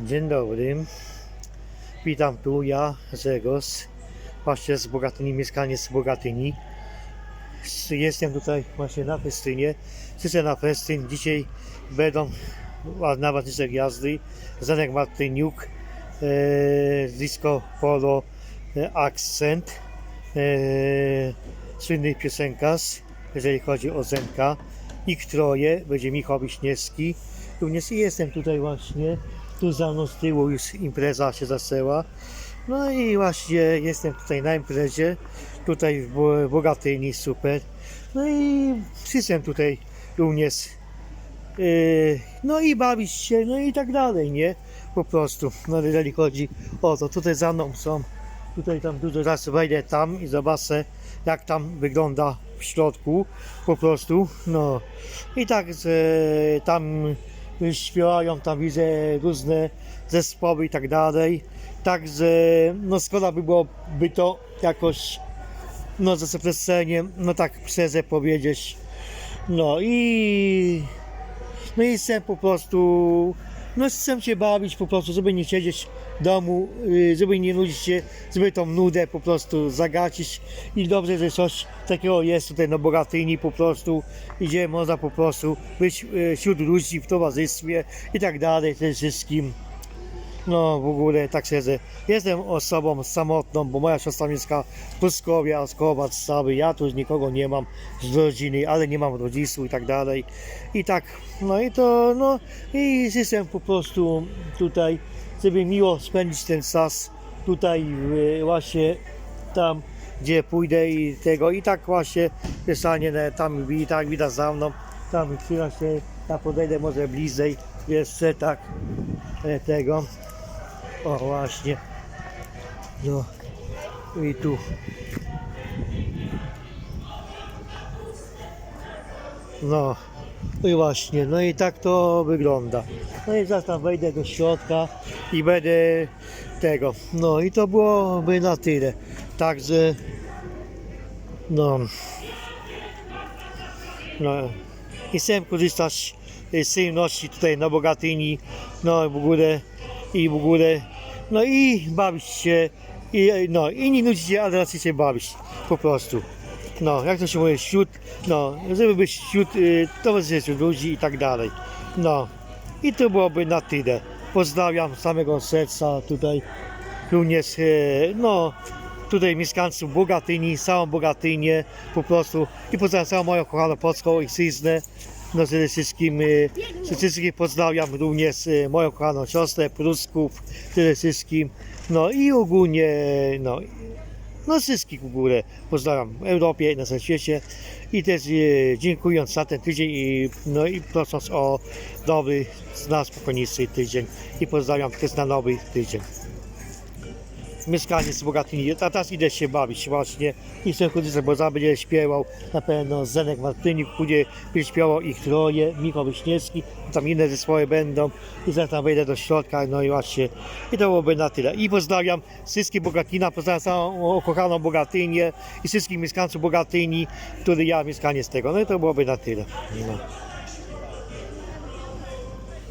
Dzień dobry. Witam tu ja, Zegos. Właśnie z Bogatyni, mieszkanie z Bogatyni. Jestem tutaj właśnie na festynie. Wszyscy na festyn. Dzisiaj będą wa- najważniejsze gwiazdy. Zenek Martyniuk, e, disco polo e, Accent, e, słynny piosenkarz, jeżeli chodzi o Zenka. Ich troje, będzie Michał Wiśniewski. Również jestem tutaj właśnie, tu za mną z tyłu już impreza się zaczęła. No i właśnie jestem tutaj na imprezie, tutaj w Bo- Bogatyni, super. No i wszyscy tutaj również, yy, no i bawić się, no i tak dalej, nie? Po prostu, no jeżeli chodzi o to, tutaj za mną są, tutaj tam dużo raz wejdę tam i zobaczę, jak tam wygląda w środku, po prostu, no. I tak, że tam śpiewają, tam widzę różne zespoły i tak dalej. Także, no szkoda by było by to jakoś, no za przeceniem, no tak szczerze powiedzieć. No i, no i chcę po prostu, no chcę się bawić po prostu, żeby nie siedzieć w domu, y, żeby nie nudzić się, żeby tą nudę po prostu zagacić i dobrze, że coś takiego jest tutaj na Bogatyni po prostu, gdzie można po prostu być y, wśród ludzi w towarzystwie i tak dalej, tym wszystkim. No w ogóle tak szczerze, jestem osobą samotną, bo moja siostra mieszka w Pruskowie, a Skowac cały, ja tu nikogo nie mam z rodziny, ale nie mam rodziców i tak dalej. I tak, no i to, no i jestem po prostu tutaj, żeby miło spędzić ten czas tutaj w- właśnie tam, gdzie pójdę i tego i tak właśnie pisanie tam i tak widać za mną, tam chwila się, ja podejdę może bliżej jeszcze tak e, tego. O właśnie. No i tu. No. No i właśnie, no i tak to wygląda. No i zaraz tam wejdę do środka i będę tego. No i to byłoby na tyle. Także no. No i chcę korzystać z przyjemności tutaj na Bogatyni, no w ogóle i w ogóle, no i bawić się i no i nie nudzić się, ale raczej się bawić po prostu. No, jak to się mówi, wśród, no, żeby być wśród y, towarzystwa ludzi i tak dalej. No, i to byłoby na tyle. Pozdrawiam samego serca tutaj również, e, no, tutaj mieszkańców Bogatyni, całą Bogatynię po prostu i pozdrawiam całą moją kochaną polską ojczyznę. No przede wszystkim, przede wszystkim pozdrawiam również e, moją kochaną siostrę Prusków, przede wszystkim, no i ogólnie, no, no wszystkich w ogóle pozdrawiam w Europie i na całym świecie. I też e, dziękując za ten tydzień i, no i prosząc o dobry, na spokojniejszy tydzień. I pozdrawiam też na nowy tydzień mieszkanie z Bogatyni. A teraz idę się bawić właśnie i chcę chodzić, bo za będzie śpiewał na pewno Zenek Martyniuk, później będzie śpiewał ich troje, Michał Wiśniewski, tam inne zespoły będą i zaraz tam wejdę do środka, no i właśnie i to byłoby na tyle. I pozdrawiam wszystkich Bogatina, pozdrawiam całą kochaną Bogatynię i wszystkich mieszkańców Bogatyni, który ja mieszkanie z tego. No i to byłoby na tyle. No.